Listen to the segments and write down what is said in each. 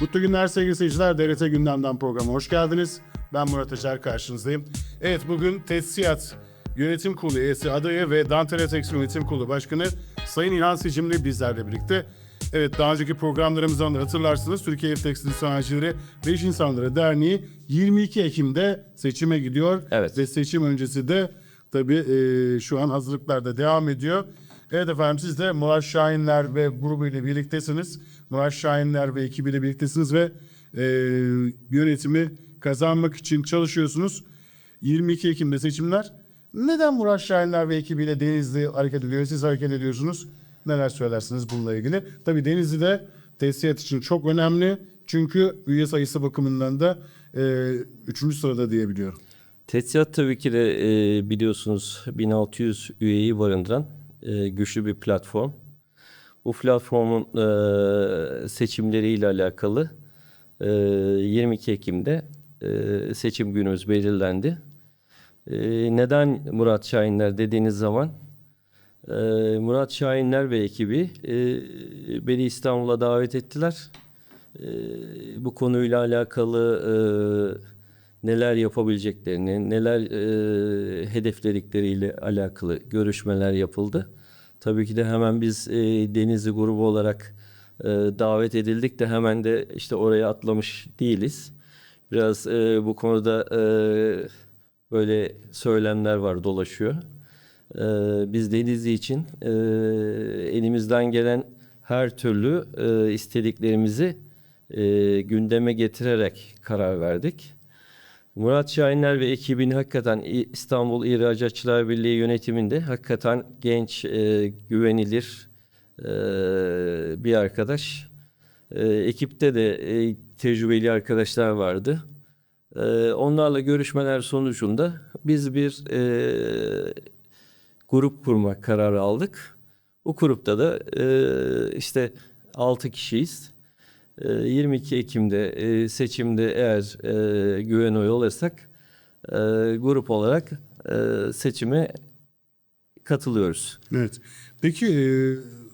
Mutlu günler sevgili seyirciler. DRT Gündem'den programa hoş geldiniz. Ben Murat Acar karşınızdayım. Evet bugün Tesisat Yönetim Kurulu üyesi adayı ve Dantele Tekstil Yönetim Kurulu Başkanı Sayın İlhan Sicimli bizlerle birlikte. Evet daha önceki programlarımızdan da hatırlarsınız. Türkiye Tekstil Sanayicileri ve İş İnsanları Derneği 22 Ekim'de seçime gidiyor. Evet. Ve seçim öncesi de tabii e, şu an hazırlıklar da devam ediyor. Evet efendim siz de Murat Şahinler ve grubuyla birliktesiniz. Murat Şahinler ve ekibiyle birliktesiniz ve e, yönetimi kazanmak için çalışıyorsunuz. 22 Ekim'de seçimler. Neden Murat Şahinler ve ekibiyle Denizli hareket ediyor? Siz hareket ediyorsunuz. Neler söylersiniz bununla ilgili? Tabii Denizli'de tesisat için çok önemli. Çünkü üye sayısı bakımından da e, üçüncü sırada diyebiliyorum. Tesisat tabii ki de e, biliyorsunuz 1600 üyeyi barındıran e, güçlü bir platform. Bu platformun e, seçimleriyle alakalı e, 22 Ekim'de e, seçim günümüz belirlendi. E, neden Murat Şahinler dediğiniz zaman e, Murat Şahinler ve ekibi e, beni İstanbul'a davet ettiler. E, bu konuyla alakalı e, neler yapabileceklerini, neler e, hedefledikleriyle alakalı görüşmeler yapıldı. Tabii ki de hemen biz e, Denizli grubu olarak e, davet edildik de hemen de işte oraya atlamış değiliz. Biraz e, bu konuda e, böyle söylemler var dolaşıyor. E, biz Denizli için e, elimizden gelen her türlü e, istediklerimizi e, gündeme getirerek karar verdik. Murat Şahinler ve ekibini hakikaten İstanbul İhracatçılar Birliği yönetiminde hakikaten genç, e, güvenilir e, bir arkadaş. E, ekipte de e, tecrübeli arkadaşlar vardı. E, onlarla görüşmeler sonucunda biz bir e, grup kurma kararı aldık. Bu grupta da e, işte 6 kişiyiz. E, 22 Ekim'de e, seçimde eğer e, güven oyu alırsak e, grup olarak seçime katılıyoruz. Evet. Peki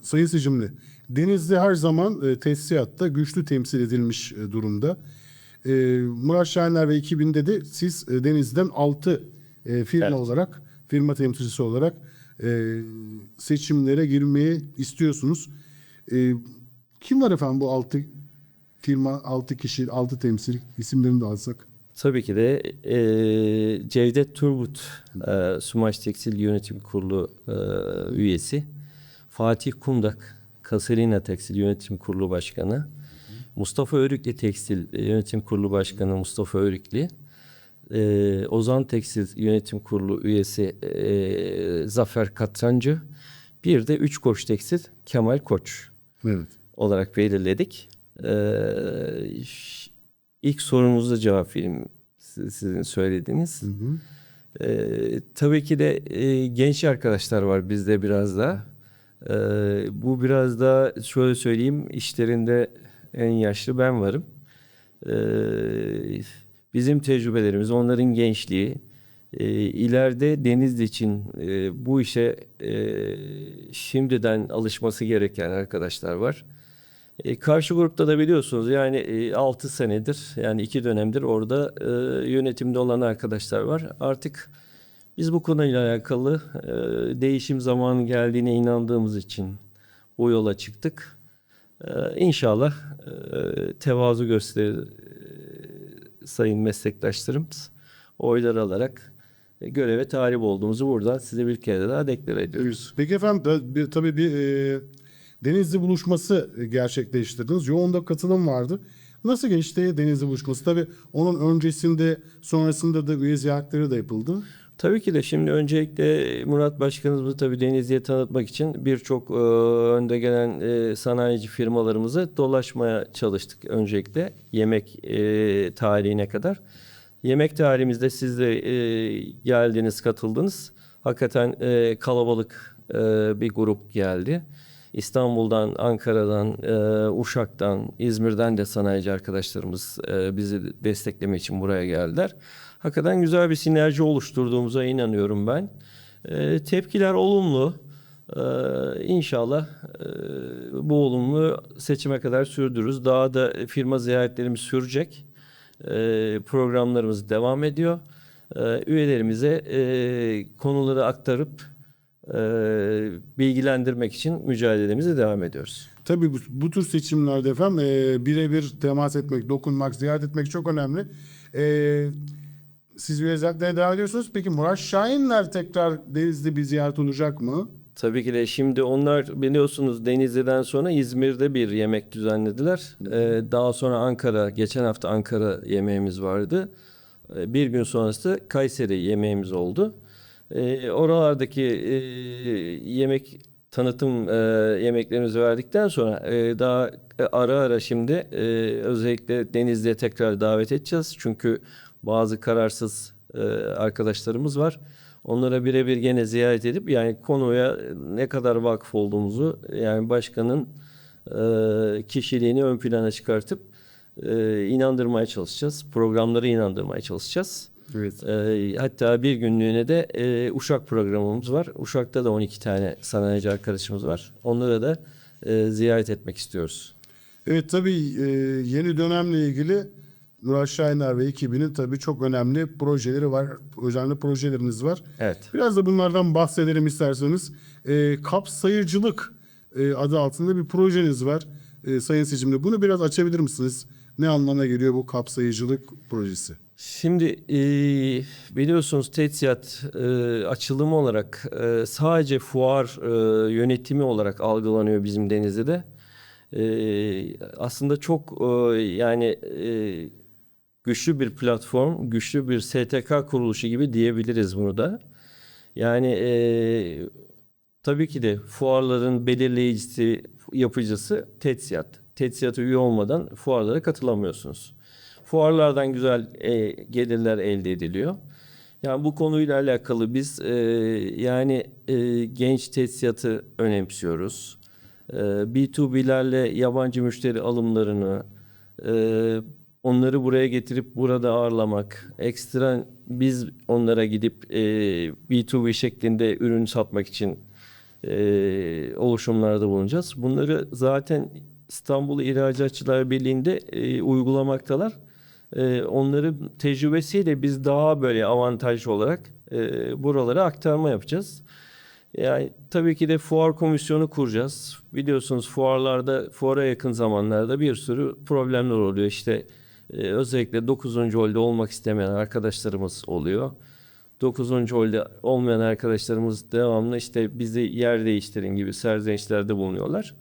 Sayın Sicimli, Denizli her zaman tesisatta güçlü temsil edilmiş durumda. Murat Şahinler ve ekibinde de siz Denizli'den 6 e, firma Evet. olarak, firma temsilcisi olarak seçimlere girmeyi istiyorsunuz. Kim var efendim bu 6 firma, 6 kişi, 6 temsil isimlerini de alsak? Tabii ki de e, Cevdet Turgut, e, Sumaş Tekstil Yönetim Kurulu e, üyesi. Fatih Kundak, Kasalina Tekstil Yönetim Kurulu Başkanı. Mustafa Örükli Tekstil Yönetim Kurulu Başkanı Mustafa Örükli. E, Ozan Tekstil Yönetim Kurulu üyesi e, Zafer Katrancı. Bir de Üç Koç Tekstil Kemal Koç Evet. olarak belirledik. Ee, ilk sorunuza cevap vereyim siz- sizin söylediğiniz. Ee, tabii ki de e, genç arkadaşlar var bizde biraz da. Ee, bu biraz da şöyle söyleyeyim işlerinde en yaşlı ben varım. Ee, bizim tecrübelerimiz, onların gençliği, e, ileride Denizli için e, bu işe e, şimdiden alışması gereken arkadaşlar var. E, karşı grupta da biliyorsunuz yani e, 6 senedir yani 2 dönemdir orada e, yönetimde olan arkadaşlar var. Artık biz bu konuyla alakalı e, değişim zamanı geldiğine inandığımız için bu yola çıktık. E, inşallah e, tevazu gösterir e, sayın meslektaşlarımız oylar alarak e, göreve talip olduğumuzu buradan size bir kere daha deklare ediyoruz. Peki efendim tabii bir e, Denizli buluşması gerçekleştirdiniz. Yoğun da katılım vardı. Nasıl geçti Denizli buluşması? Tabii onun öncesinde sonrasında da üye ziyaretleri de yapıldı. Tabii ki de şimdi öncelikle Murat Başkanımızı tabii Denizli'ye tanıtmak için birçok e, önde gelen e, sanayici firmalarımızı dolaşmaya çalıştık öncelikle yemek e, tarihine kadar. Yemek tarihimizde siz de e, geldiniz, katıldınız. Hakikaten e, kalabalık e, bir grup geldi. İstanbul'dan, Ankara'dan, e, Uşak'tan, İzmir'den de sanayici arkadaşlarımız e, bizi desteklemek için buraya geldiler. Hakikaten güzel bir sinerji oluşturduğumuza inanıyorum ben. E, tepkiler olumlu. Ee, inşallah e, bu olumlu seçime kadar sürdürürüz. Daha da firma ziyaretlerimiz sürecek. Ee, programlarımız devam ediyor. Ee, üyelerimize e, konuları aktarıp e, bilgilendirmek için mücadelemize devam ediyoruz. Tabii bu, bu tür seçimlerde efendim e, birebir temas etmek, dokunmak, ziyaret etmek çok önemli. E, siz üye ziyaretlerine devam ediyorsunuz. Peki Murat Şahinler tekrar Denizli bir ziyaret olacak mı? Tabii ki de şimdi onlar biliyorsunuz Denizli'den sonra İzmir'de bir yemek düzenlediler. Ee, daha sonra Ankara, geçen hafta Ankara yemeğimiz vardı. Ee, bir gün sonrası Kayseri yemeğimiz oldu. Ee, oralardaki e, yemek tanıtım e, yemeklerimizi verdikten sonra e, daha e, ara ara şimdi e, özellikle Denizli'ye tekrar davet edeceğiz. Çünkü bazı kararsız e, arkadaşlarımız var. Onlara birebir gene ziyaret edip yani konuya ne kadar vakıf olduğumuzu yani başkanın e, kişiliğini ön plana çıkartıp e, inandırmaya çalışacağız. Programları inandırmaya çalışacağız. Evet. E, hatta bir günlüğüne de e, Uşak programımız var. Uşak'ta da 12 tane sanayici arkadaşımız var. Onlara da e, ziyaret etmek istiyoruz. Evet tabii e, yeni dönemle ilgili Murat Şahiner ve ekibinin tabii çok önemli projeleri var. Önemli projeleriniz var. Evet. Biraz da bunlardan bahsedelim isterseniz. E, kapsayıcılık e, adı altında bir projeniz var e, Sayın Seçimde. Bunu biraz açabilir misiniz? Ne anlamına geliyor bu kapsayıcılık projesi? Şimdi e, biliyorsunuz TETSİAD e, açılımı olarak e, sadece fuar e, yönetimi olarak algılanıyor bizim Denizli'de. E, aslında çok e, yani e, güçlü bir platform, güçlü bir STK kuruluşu gibi diyebiliriz bunu da. Yani e, tabii ki de fuarların belirleyicisi, yapıcısı TETSİAD. TETSİAD'a üye olmadan fuarlara katılamıyorsunuz. Fuarlardan güzel e, gelirler elde ediliyor. Yani bu konuyla alakalı biz e, yani e, genç tesisatı önemsiyoruz. E, B2B'lerle yabancı müşteri alımlarını, e, onları buraya getirip burada ağırlamak, ekstra biz onlara gidip e, B2B şeklinde ürün satmak için e, oluşumlarda bulunacağız. Bunları zaten İstanbul İhracatçılar Birliği'nde e, uygulamaktalar. E, onların tecrübesiyle biz daha böyle avantajlı olarak e, buralara aktarma yapacağız. Yani tabii ki de fuar komisyonu kuracağız. Biliyorsunuz fuarlarda, fuara yakın zamanlarda bir sürü problemler oluyor. İşte e, özellikle 9. holde olmak istemeyen arkadaşlarımız oluyor. 9. holde olmayan arkadaşlarımız devamlı işte bizi yer değiştirin gibi serzenişlerde bulunuyorlar.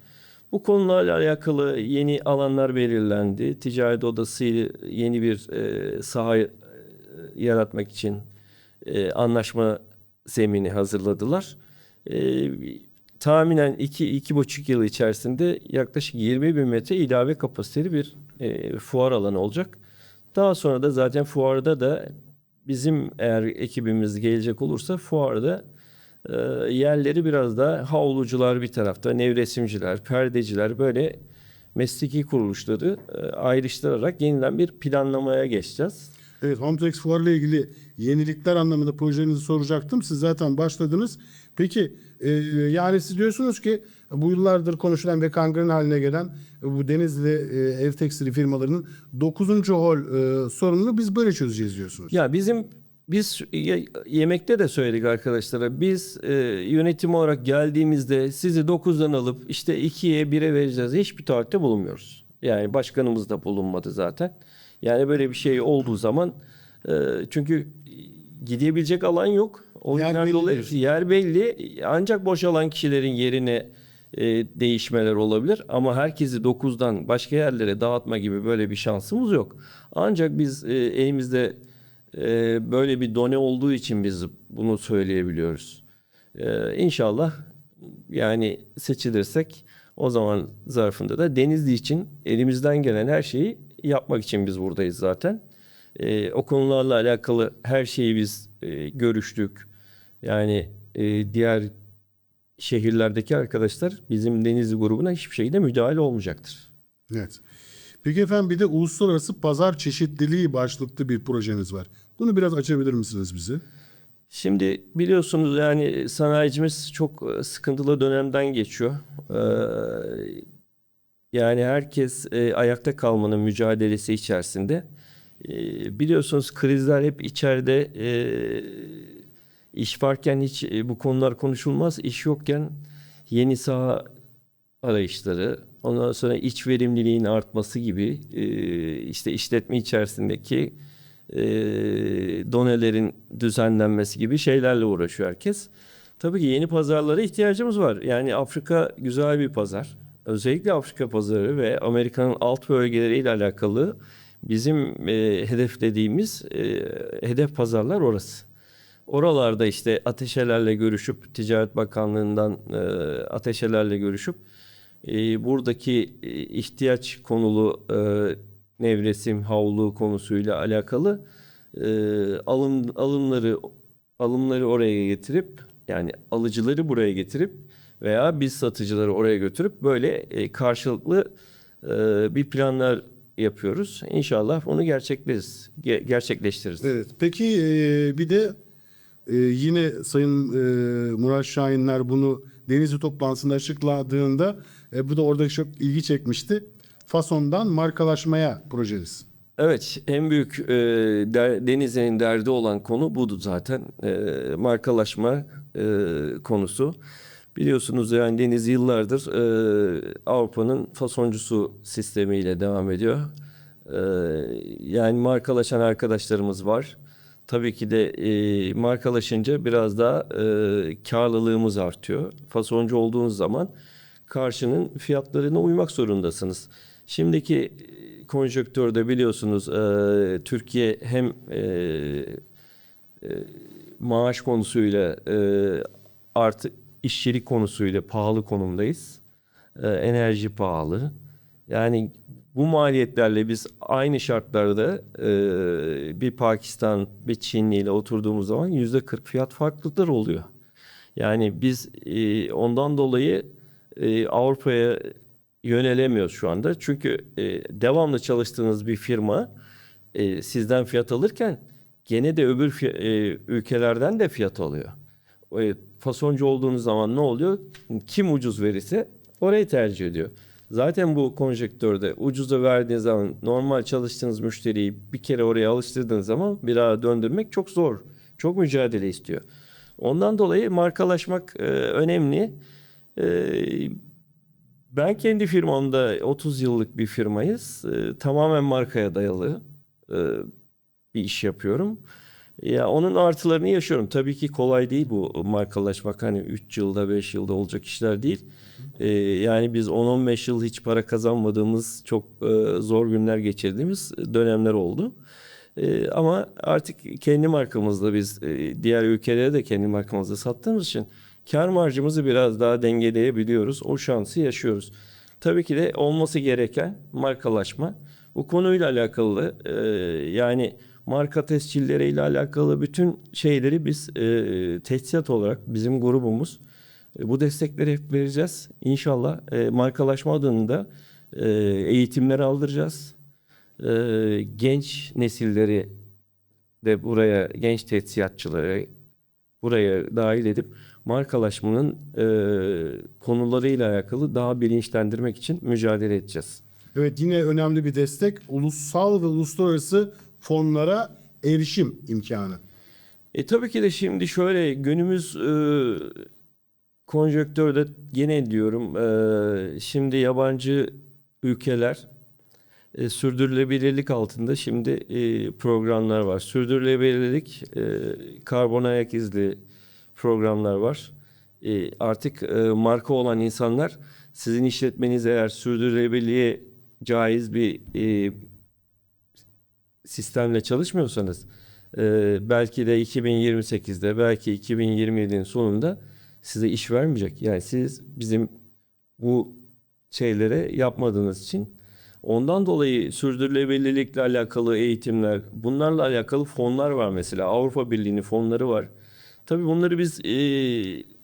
Bu konularla alakalı yeni alanlar belirlendi. Ticaret odası yeni bir e, saha e, yaratmak için e, anlaşma zemini hazırladılar. E, tahminen 2-2,5 yıl içerisinde yaklaşık 20 bin metre ilave kapasiteli bir e, fuar alanı olacak. Daha sonra da zaten fuarda da bizim eğer ekibimiz gelecek olursa fuarda e, yerleri biraz daha havlucular bir tarafta, nevresimciler, perdeciler böyle mesleki kuruluşları e, ayrıştırarak yeniden bir planlamaya geçeceğiz. Evet Homtex Fuarı ile ilgili yenilikler anlamında projenizi soracaktım. Siz zaten başladınız. Peki e, yani siz diyorsunuz ki bu yıllardır konuşulan ve kangren haline gelen bu Denizli e, ev tekstili firmalarının 9. hol e, sorununu biz böyle çözeceğiz diyorsunuz. Ya bizim biz ye- yemekte de söyledik arkadaşlara. Biz e, yönetim olarak geldiğimizde sizi 9'dan alıp işte 2'ye 1'e vereceğiz. Hiçbir taahhütte bulunmuyoruz. Yani başkanımız da bulunmadı zaten. Yani böyle bir şey olduğu zaman e, çünkü gidebilecek alan yok. O Yer belli dolayı yer belli. Ancak boşalan kişilerin yerine e, değişmeler olabilir. Ama herkesi 9'dan başka yerlere dağıtma gibi böyle bir şansımız yok. Ancak biz e, elimizde e, böyle bir done olduğu için biz bunu söyleyebiliyoruz. E, inşallah yani seçilirsek o zaman zarfında da Denizli için elimizden gelen her şeyi yapmak için biz buradayız zaten. E, o konularla alakalı her şeyi biz e, görüştük. Yani e, diğer şehirlerdeki arkadaşlar bizim Denizli grubuna hiçbir şekilde müdahale olmayacaktır. Evet. Peki efendim bir de uluslararası pazar çeşitliliği başlıklı bir projeniz var. Bunu biraz açabilir misiniz bize? Şimdi biliyorsunuz yani sanayicimiz çok e, sıkıntılı dönemden geçiyor. Ee, yani herkes e, ayakta kalmanın mücadelesi içerisinde. Ee, biliyorsunuz krizler hep içeride e, iş varken hiç bu konular konuşulmaz. İş yokken yeni saha arayışları, ondan sonra iç verimliliğin artması gibi e, işte işletme içerisindeki e, donelerin düzenlenmesi gibi şeylerle uğraşıyor herkes. Tabii ki yeni pazarlara ihtiyacımız var. Yani Afrika güzel bir pazar. Özellikle Afrika pazarı ve Amerika'nın alt bölgeleriyle alakalı bizim e, hedeflediğimiz e, hedef pazarlar orası. Oralarda işte ateşelerle görüşüp Ticaret Bakanlığı'ndan e, ateşelerle görüşüp e, buradaki e, ihtiyaç konulu e, nevresim, havlu konusuyla alakalı e, alım alımları alımları oraya getirip yani alıcıları buraya getirip veya biz satıcıları oraya götürüp böyle e, karşılıklı e, bir planlar yapıyoruz. İnşallah onu gerçekleştiririz. ge- gerçekleştiririz. Evet. Peki e, bir de e, yine Sayın e, Murat Şahinler bunu Denizli toplantısında açıkladığında e, bu da orada çok ilgi çekmişti. Fasondan markalaşmaya projeniz. Evet, en büyük e, der, Denizli'nin derdi olan konu budu zaten. E, markalaşma e, konusu. Biliyorsunuz yani Deniz yıllardır e, Avrupa'nın fasoncusu sistemiyle devam ediyor. E, yani markalaşan arkadaşlarımız var. Tabii ki de e, markalaşınca biraz daha e, karlılığımız artıyor. Fasoncu olduğunuz zaman karşının fiyatlarına uymak zorundasınız. Şimdiki e, konjonktürde biliyorsunuz e, Türkiye hem e, e, maaş konusuyla e, artı işçilik konusuyla pahalı konumdayız. E, enerji pahalı. Yani bu maliyetlerle biz aynı şartlarda e, bir Pakistan, bir Çinli ile oturduğumuz zaman yüzde 40 fiyat farklılıkları oluyor. Yani biz e, ondan dolayı e, Avrupa'ya yönelemiyoruz şu anda. Çünkü e, devamlı çalıştığınız bir firma e, sizden fiyat alırken gene de öbür fi- e, ülkelerden de fiyat alıyor. E, fasoncu olduğunuz zaman ne oluyor? Kim ucuz verirse orayı tercih ediyor. Zaten bu konjektörde ucuza verdiğiniz zaman normal çalıştığınız müşteriyi bir kere oraya alıştırdığınız zaman bir daha döndürmek çok zor. Çok mücadele istiyor. Ondan dolayı markalaşmak e, önemli. E, ben kendi firmamda 30 yıllık bir firmayız. E, tamamen markaya dayalı e, bir iş yapıyorum. Ya onun artılarını yaşıyorum. Tabii ki kolay değil bu markalaşmak. Hani 3 yılda 5 yılda olacak işler değil. E, yani biz 10-15 yıl hiç para kazanmadığımız çok e, zor günler geçirdiğimiz dönemler oldu. E, ama artık kendi markamızda biz e, diğer ülkelere de kendi markamızda sattığımız için kar marjımızı biraz daha dengeleyebiliyoruz. O şansı yaşıyoruz. Tabii ki de olması gereken markalaşma. Bu konuyla alakalı e, yani marka tescilleriyle alakalı bütün şeyleri biz e, tesisat olarak bizim grubumuz e, bu destekleri hep vereceğiz. İnşallah e, markalaşma adında e, eğitimler aldıracağız. E, genç nesilleri de buraya genç tesisatçıları buraya dahil edip markalaşmanın e, konularıyla alakalı daha bilinçlendirmek için mücadele edeceğiz. Evet yine önemli bir destek ulusal ve uluslararası fonlara erişim imkanı. E tabii ki de şimdi şöyle günümüz e, konjonktörde gene diyorum e, şimdi yabancı ülkeler e, sürdürülebilirlik altında şimdi e, programlar var. Sürdürülebilirlik e, karbon ayak izli programlar var. E, artık e, marka olan insanlar sizin işletmeniz eğer sürdürülebilirliğe caiz bir e, sistemle çalışmıyorsanız e, belki de 2028'de belki 2027'nin sonunda size iş vermeyecek. Yani siz bizim bu şeylere yapmadığınız için ondan dolayı sürdürülebilirlikle alakalı eğitimler, bunlarla alakalı fonlar var mesela. Avrupa Birliği'nin fonları var. Tabii bunları biz e,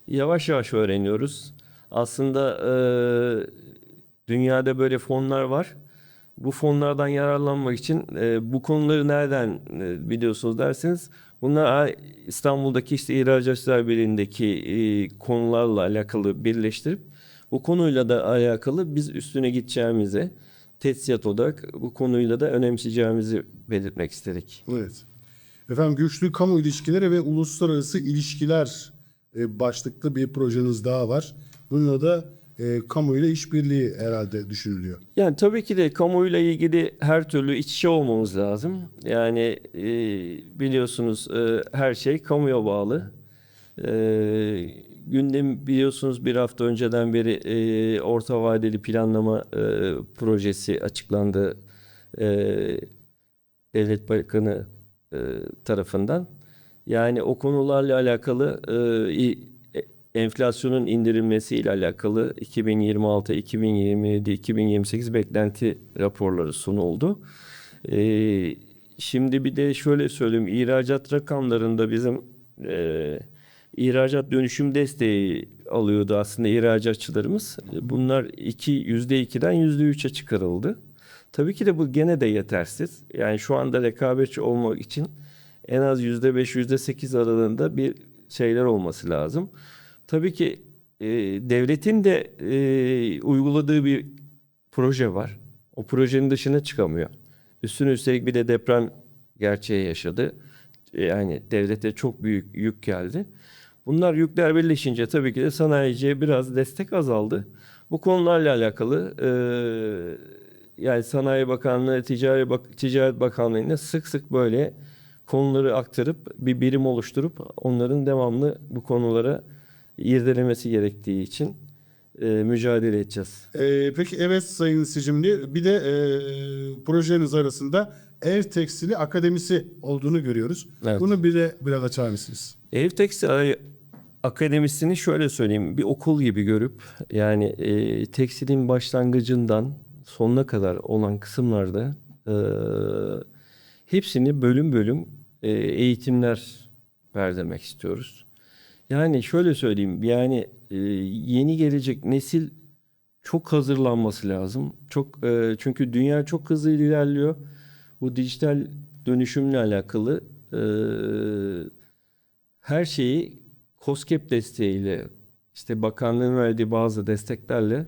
yavaş yavaş öğreniyoruz. Aslında e, dünyada böyle fonlar var. Bu fonlardan yararlanmak için e, bu konuları nereden e, biliyorsunuz derseniz bunlar İstanbul'daki işte İhracatçılar Birliği'ndeki e, konularla alakalı birleştirip bu konuyla da alakalı biz üstüne gideceğimizi tesisat olarak bu konuyla da önemseyeceğimizi belirtmek istedik. Evet. Efendim güçlü kamu ilişkileri ve uluslararası ilişkiler e, başlıklı bir projeniz daha var. Bununla da e, kamu ile işbirliği herhalde düşünülüyor. Yani tabii ki de kamuyla ilgili her türlü iç içe olmamız lazım. Yani e, biliyorsunuz e, her şey kamuya bağlı. E, gündem biliyorsunuz bir hafta önceden beri e, orta vadeli planlama e, projesi açıklandı. E, Devlet Bakanı e, tarafından. Yani o konularla alakalı e, e, enflasyonun indirilmesiyle alakalı 2026, 2027, 2028 beklenti raporları sunuldu. E, şimdi bir de şöyle söyleyeyim, ihracat rakamlarında bizim e, ihracat dönüşüm desteği alıyordu aslında ihracatçılarımız. Bunlar iki, %2'den %3'e çıkarıldı. Tabii ki de bu gene de yetersiz. Yani şu anda rekabetçi olmak için en az yüzde beş, yüzde sekiz aralığında bir şeyler olması lazım. Tabii ki e, devletin de e, uyguladığı bir proje var. O projenin dışına çıkamıyor. Üstüne üstelik bir de deprem gerçeği yaşadı. Yani devlete çok büyük yük geldi. Bunlar yükler birleşince tabii ki de sanayiciye biraz destek azaldı. Bu konularla alakalı e, yani Sanayi Bakanlığı, Ticaret, Bak Ticaret Bakanlığı'na sık sık böyle konuları aktarıp bir birim oluşturup onların devamlı bu konulara irdelemesi gerektiği için e, mücadele edeceğiz. E, peki evet Sayın Sicimli bir de e, projeniz arasında Ev Tekstili Akademisi olduğunu görüyoruz. Evet. Bunu bir de biraz açar mısınız? Ev Tekstil Akademisi'ni şöyle söyleyeyim bir okul gibi görüp yani e, tekstilin başlangıcından sonuna kadar olan kısımlarda e, hepsini bölüm bölüm e, eğitimler verdirmek istiyoruz. Yani şöyle söyleyeyim yani e, yeni gelecek nesil çok hazırlanması lazım. Çok e, çünkü dünya çok hızlı ilerliyor. Bu dijital dönüşümle alakalı e, her şeyi COSGAP desteğiyle işte bakanlığın verdiği bazı desteklerle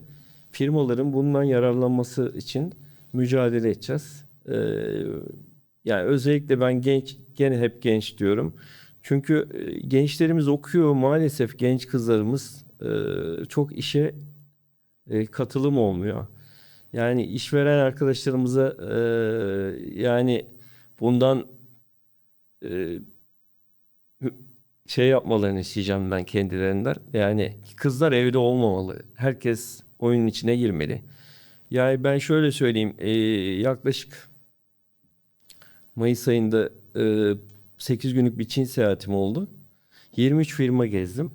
firmaların bundan yararlanması için mücadele edeceğiz. Ee, yani özellikle ben genç gene hep genç diyorum. Çünkü e, gençlerimiz okuyor maalesef genç kızlarımız e, çok işe e, katılım olmuyor. Yani işveren arkadaşlarımıza e, yani bundan şey yapmalarını isteyeceğim ben kendilerinden. Yani kızlar evde olmamalı. Herkes oyunun içine girmeli. Yani ben şöyle söyleyeyim. e, yaklaşık Mayıs ayında e, 8 günlük bir Çin seyahatim oldu. 23 firma gezdim.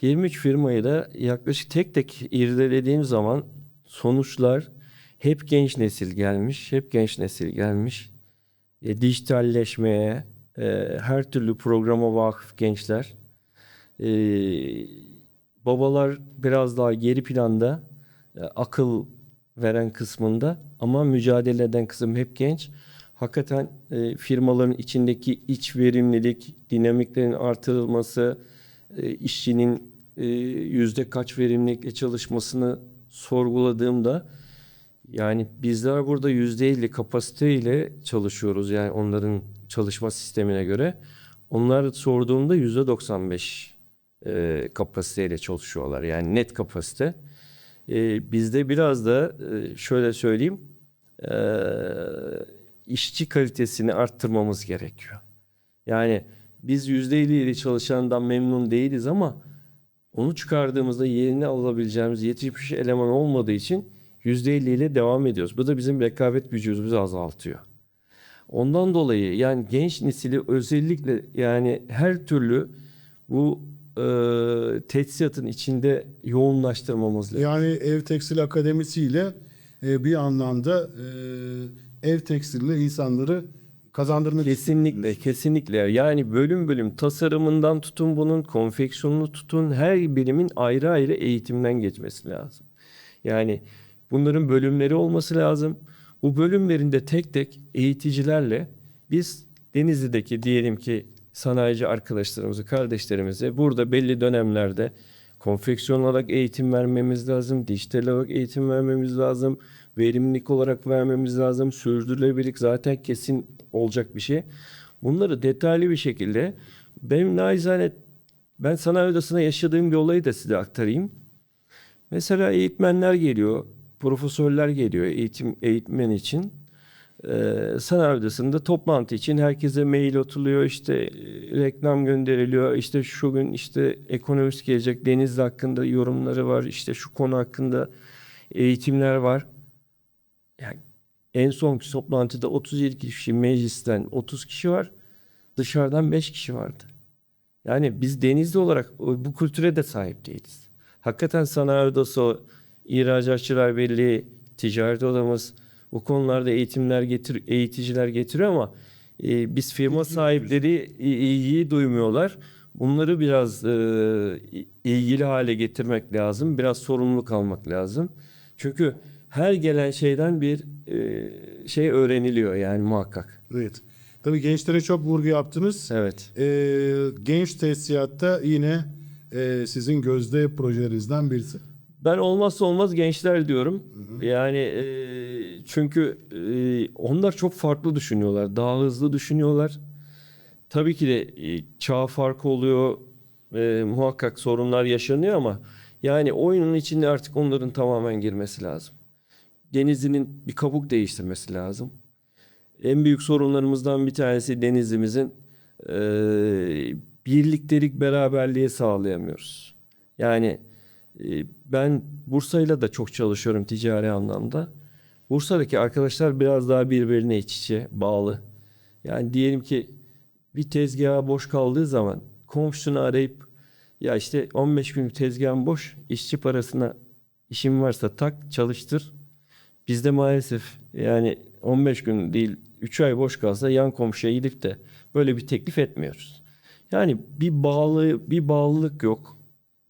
23 firmayı da yaklaşık tek tek irdelediğim zaman sonuçlar hep genç nesil gelmiş. Hep genç nesil gelmiş. E, dijitalleşmeye, e, her türlü programa vakıf gençler. E, babalar biraz daha geri planda, e, akıl veren kısmında ama mücadele eden kısım hep genç. Hakikaten e, firmaların içindeki iç verimlilik, dinamiklerin artırılması, e, işçinin e, yüzde kaç verimlilikle çalışmasını sorguladığımda yani bizler burada yüzde elli kapasiteyle çalışıyoruz yani onların çalışma sistemine göre. Onlar sorduğumda yüzde 95 e, kapasiteyle çalışıyorlar yani net kapasite. E, bizde biraz da e, şöyle söyleyeyim e, işçi kalitesini arttırmamız gerekiyor. Yani biz yüzde ile çalışandan memnun değiliz ama onu çıkardığımızda yerine alabileceğimiz yetişmiş eleman olmadığı için yüzde ile devam ediyoruz. Bu da bizim rekabet gücümüzü azaltıyor. Ondan dolayı yani genç nesili özellikle yani her türlü bu e, tesisatın içinde yoğunlaştırmamız lazım. Yani Ev Tekstil Akademisi ile e, bir anlamda e, ev tekstille insanları kazandırmak Kesinlikle, kesinlikle. Yani bölüm bölüm tasarımından tutun bunun, konfeksiyonunu tutun, her birimin ayrı ayrı eğitimden geçmesi lazım. Yani bunların bölümleri olması lazım. Bu bölümlerinde tek tek eğiticilerle biz Denizli'deki diyelim ki sanayici arkadaşlarımızı, kardeşlerimize burada belli dönemlerde konfeksiyon olarak eğitim vermemiz lazım, dijital olarak eğitim vermemiz lazım, verimlilik olarak vermemiz lazım, sürdürülebilirlik zaten kesin olacak bir şey. Bunları detaylı bir şekilde benim naizane ben sanayi odasında yaşadığım bir olayı da size aktarayım. Mesela eğitmenler geliyor, profesörler geliyor eğitim eğitmen için. Ee, sanayi odasında toplantı için herkese mail atılıyor, işte e, reklam gönderiliyor, işte şu gün işte ekonomist gelecek, Denizli hakkında yorumları var, işte şu konu hakkında eğitimler var. Yani en son toplantıda 37 kişi meclisten 30 kişi var, dışarıdan 5 kişi vardı. Yani biz Denizli olarak bu kültüre de sahip değiliz. Hakikaten sanayi odası, ihracatçılar birliği, ticaret odamız bu konularda eğitimler getir, eğiticiler getiriyor ama e, biz firma sahipleri ilgiyi duymuyorlar. Bunları biraz e, ilgili hale getirmek lazım. Biraz sorumluluk almak lazım. Çünkü her gelen şeyden bir e, şey öğreniliyor yani muhakkak. Evet. Tabii gençlere çok vurgu yaptınız. Evet. Ee, genç tesisatta yine e, sizin gözde projelerinizden birisi. Ben olmazsa olmaz gençler diyorum. Yani e, çünkü e, onlar çok farklı düşünüyorlar. Daha hızlı düşünüyorlar. Tabii ki de e, çağ farkı oluyor. E, muhakkak sorunlar yaşanıyor ama yani oyunun içinde artık onların tamamen girmesi lazım. Denizli'nin bir kabuk değiştirmesi lazım. En büyük sorunlarımızdan bir tanesi Denizli'mizin e, birliktelik, beraberliği sağlayamıyoruz. Yani ben Bursa'yla da çok çalışıyorum ticari anlamda. Bursa'daki arkadaşlar biraz daha birbirine iç içe bağlı. Yani diyelim ki bir tezgaha boş kaldığı zaman komşusunu arayıp ya işte 15 günlük tezgahım boş, işçi parasına işim varsa tak çalıştır. Bizde maalesef yani 15 gün değil 3 ay boş kalsa yan komşuya gidip de böyle bir teklif etmiyoruz. Yani bir bağlı bir bağlılık yok.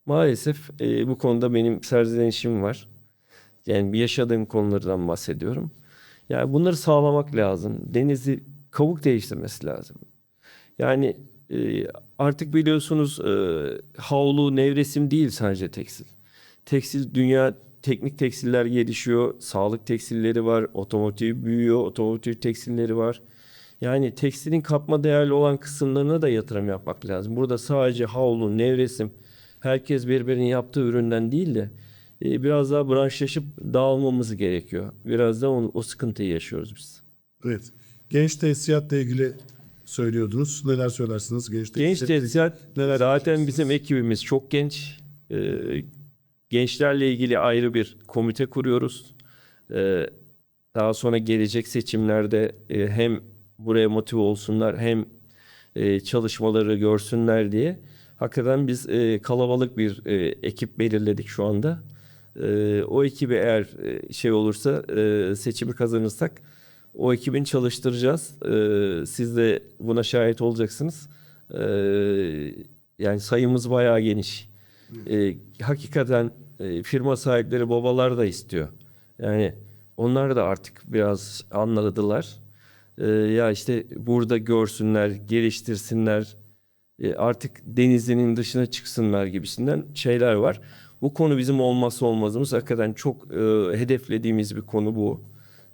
Maalesef e, bu konuda benim serzenişim var. Yani yaşadığım konulardan bahsediyorum. Yani bunları sağlamak lazım. Denizi kabuk değiştirmesi lazım. Yani e, artık biliyorsunuz e, havlu, nevresim değil sadece tekstil. Tekstil dünya teknik tekstiller gelişiyor. Sağlık tekstilleri var. Otomotiv büyüyor. Otomotiv tekstilleri var. Yani tekstilin katma değerli olan kısımlarına da yatırım yapmak lazım. Burada sadece havlu, nevresim, herkes birbirinin yaptığı üründen değil de e, biraz daha branşlaşıp dağılmamız gerekiyor. Biraz da onu, o sıkıntıyı yaşıyoruz biz. Evet. Genç tesisatla ilgili söylüyordunuz. Neler söylersiniz genç Genç tesisat? tesisat Neler zaten bizim ekibimiz çok genç. Ee, gençlerle ilgili ayrı bir komite kuruyoruz. Ee, daha sonra gelecek seçimlerde e, hem buraya motive olsunlar hem e, çalışmaları görsünler diye. Hakikaten biz e, kalabalık bir e, ekip belirledik şu anda. E, o ekibi eğer e, şey olursa e, seçimi kazanırsak o ekibin çalıştıracağız. E, siz de buna şahit olacaksınız. E, yani sayımız bayağı geniş. E, hakikaten e, firma sahipleri babalar da istiyor. Yani onlar da artık biraz anladılar. E, ya işte burada görsünler, geliştirsinler. E, artık denizinin dışına çıksınlar gibisinden şeyler var. Bu konu bizim olmazsa olmazımız. Hakikaten çok e, hedeflediğimiz bir konu bu.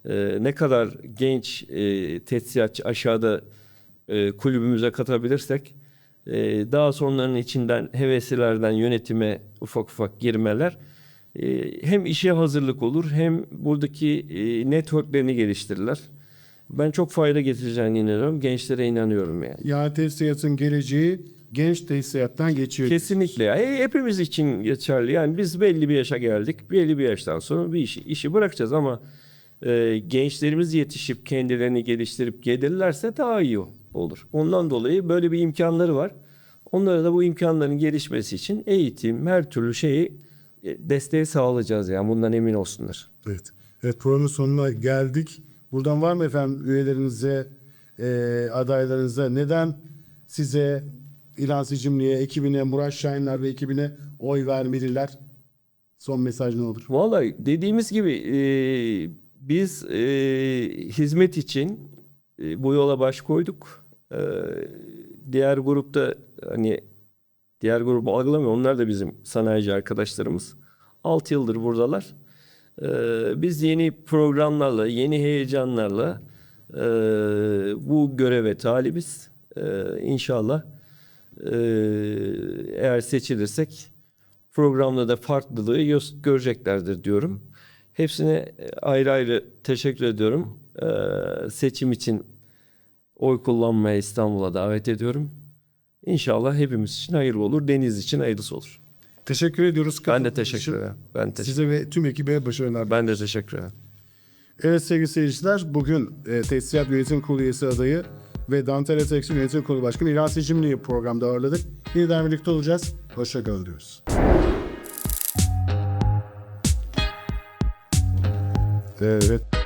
E, ne kadar genç e, tesisatçı aşağıda e, kulübümüze katabilirsek e, daha sonraların içinden heveslilerden yönetime ufak ufak girmeler e, hem işe hazırlık olur hem buradaki e, networklerini geliştirirler. Ben çok fayda getireceğine inanıyorum. Gençlere inanıyorum yani. Yani tesisatın geleceği genç tesisattan geçiyor. Kesinlikle. ya. E, Hepimiz için geçerli. Yani biz belli bir yaşa geldik. Belli bir yaştan sonra bir işi, işi bırakacağız ama e, gençlerimiz yetişip kendilerini geliştirip gelirlerse daha iyi olur. Ondan dolayı böyle bir imkanları var. Onlara da bu imkanların gelişmesi için eğitim, her türlü şeyi e, desteği sağlayacağız yani bundan emin olsunlar. Evet. Evet programın sonuna geldik. Buradan var mı efendim üyelerinize, e, adaylarınıza neden size İlhan Sicimli'ye, ekibine, Murat Şahinler ve ekibine oy vermeliler? Son mesaj ne olur? Vallahi dediğimiz gibi e, Biz e, hizmet için e, bu yola baş koyduk. E, diğer grupta hani diğer grubu algılamıyor. Onlar da bizim sanayici arkadaşlarımız. 6 yıldır buradalar. E, biz yeni programlarla, yeni heyecanlarla e, bu göreve talibiz. E, inşallah e, eğer seçilirsek programda da farklılığı gö- göreceklerdir diyorum. Hepsine ayrı ayrı teşekkür ediyorum. Ee, seçim için oy kullanmaya İstanbul'a davet ediyorum. İnşallah hepimiz için hayırlı olur, Deniz için hayırlısı olur. Teşekkür ediyoruz. Ben de teşekkür ederim. Ben, teşekkür, Size ve tüm ekibe başarılar. ben de teşekkür ederim. Evet sevgili seyirciler bugün e, Tesisat Yönetim Kurulu üyesi adayı ve Dantel Eteksi Yönetim Kurulu Başkanı İlhan Seçimli'yi programda ağırladık. Yeniden birlikte olacağız. Hoşçakalın diyoruz. Evet.